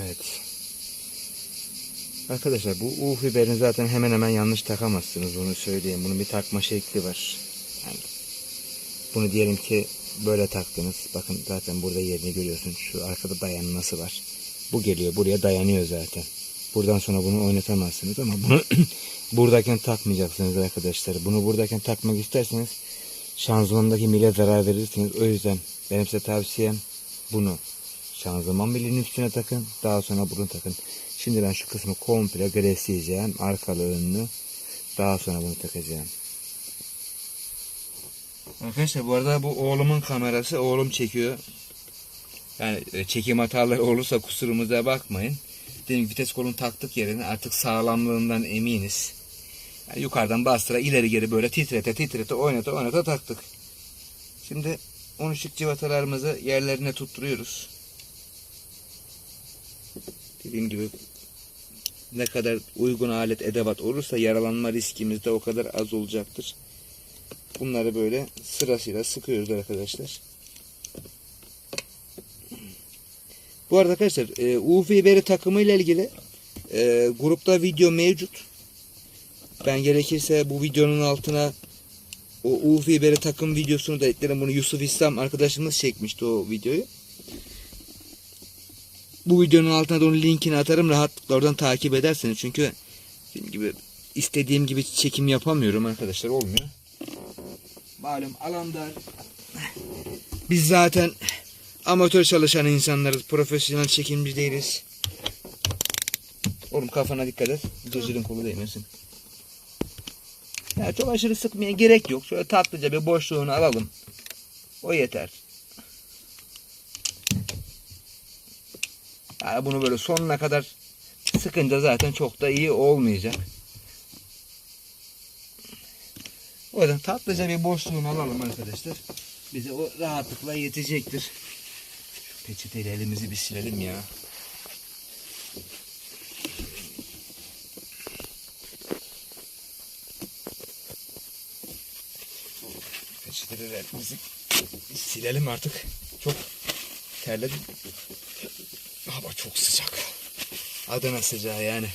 Evet. Arkadaşlar bu U fiberini zaten hemen hemen yanlış takamazsınız onu söyleyeyim. Bunun bir takma şekli var. Yani bunu diyelim ki böyle taktınız. Bakın zaten burada yerini görüyorsun. Şu arkada dayanması var. Bu geliyor buraya dayanıyor zaten. Buradan sonra bunu oynatamazsınız ama bunu buradayken takmayacaksınız arkadaşlar. Bunu buradayken takmak isterseniz şanzımandaki mile zarar verirsiniz. O yüzden benim size tavsiyem bunu şanzıman milinin üstüne takın. Daha sonra bunu takın. Şimdi ben şu kısmı komple gresleyeceğim. Arkalı önlü. Daha sonra bunu takacağım. Arkadaşlar bu arada bu oğlumun kamerası. Oğlum çekiyor. Yani e, çekim hataları olursa kusurumuza bakmayın. Dedim vites kolunu taktık yerine artık sağlamlığından eminiz. Yani yukarıdan bastıra ileri geri böyle titrete titrete oynata oynata taktık. Şimdi 13'lük civatalarımızı yerlerine tutturuyoruz. Dediğim gibi ne kadar uygun alet edevat olursa yaralanma riskimiz de o kadar az olacaktır. Bunları böyle sırasıyla sıkıyoruz arkadaşlar. Bu arada arkadaşlar e, U fiberi takımı ile ilgili e, grupta video mevcut. Ben gerekirse bu videonun altına o U fiberi takım videosunu da eklerim. Bunu Yusuf İslam arkadaşımız çekmişti o videoyu. Bu videonun altına da onun linkini atarım. Rahatlıkla oradan takip edersiniz. Çünkü dediğim gibi istediğim gibi çekim yapamıyorum arkadaşlar. Olmuyor. Malum alanda biz zaten amatör çalışan insanlarız. Profesyonel çekimci değiliz. Oğlum kafana dikkat et. Gözünün kolu değmesin. Ya çok aşırı sıkmaya gerek yok. Şöyle tatlıca bir boşluğunu alalım. O yeter. Bunu böyle sonuna kadar sıkınca zaten çok da iyi olmayacak. O yüzden tatlıca bir boşluğunu alalım arkadaşlar. Bize o rahatlıkla yetecektir. Şu peçeteyle elimizi bir silelim ya. Peçeteyle elimizi silelim artık. Çok terledim. Hava çok sıcak. Adana sıcağı yani.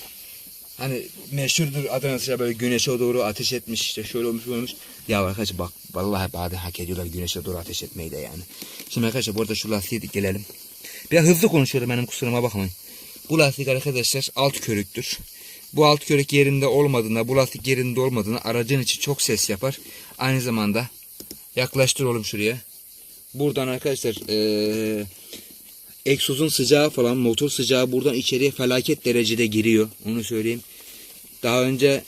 Hani meşhurdur Adana sıcağı böyle güneşe doğru ateş etmiş işte şöyle olmuş olmuş. Ya arkadaşlar bak vallahi bazı hak ediyorlar güneşe doğru ateş etmeyi de yani. Şimdi arkadaşlar bu arada şu lastiğe gelelim. Biraz hızlı konuşuyorum benim kusuruma bakmayın. Bu lastik arkadaşlar alt körüktür. Bu alt körük yerinde olmadığında, bu lastik yerinde olmadığında aracın içi çok ses yapar. Aynı zamanda yaklaştır oğlum şuraya. Buradan arkadaşlar eee egzozun sıcağı falan motor sıcağı buradan içeriye felaket derecede giriyor. Onu söyleyeyim. Daha önce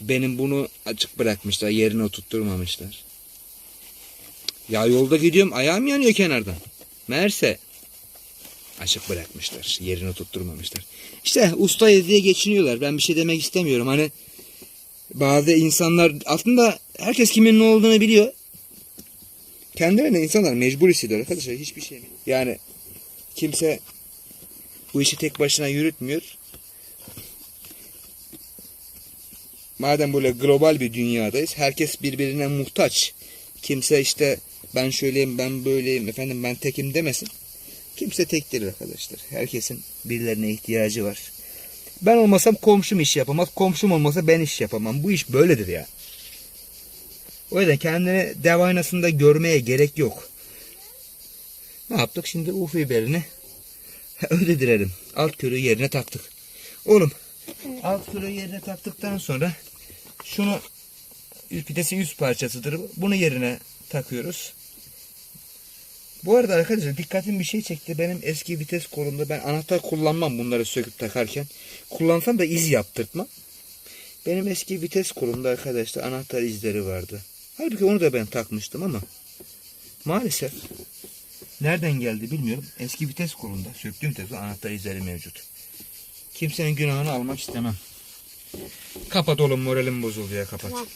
benim bunu açık bırakmışlar. Yerine oturtturmamışlar. Ya yolda gidiyorum ayağım yanıyor kenardan. Meğerse açık bırakmışlar. Yerine oturtturmamışlar. İşte ustayız diye geçiniyorlar. Ben bir şey demek istemiyorum. Hani bazı insanlar aslında herkes kimin ne olduğunu biliyor. Kendilerine insanlar mecbur hissediyor arkadaşlar. Hiçbir şey mi? Yani kimse bu işi tek başına yürütmüyor. Madem böyle global bir dünyadayız. Herkes birbirine muhtaç. Kimse işte ben şöyleyim ben böyleyim efendim ben tekim demesin. Kimse tek arkadaşlar. Herkesin birilerine ihtiyacı var. Ben olmasam komşum iş yapamaz. Komşum olmasa ben iş yapamam. Bu iş böyledir ya. O yüzden kendini dev aynasında görmeye gerek yok. Ne yaptık? Şimdi U fiberini ödedirelim. Alt körüğü yerine taktık. Oğlum alt körüğü yerine taktıktan sonra şunu vitesi yüz parçasıdır. Bunu yerine takıyoruz. Bu arada arkadaşlar dikkatim bir şey çekti. Benim eski vites kolumda ben anahtar kullanmam bunları söküp takarken. Kullansam da iz yaptırtmam. Benim eski vites kolumda arkadaşlar anahtar izleri vardı. Halbuki onu da ben takmıştım ama maalesef nereden geldi bilmiyorum. Eski vites kolunda söktüğüm vitesi anahtar izleri mevcut. Kimsenin günahını almak istemem. Kapat oğlum moralim bozuldu ya kapat. Tamam.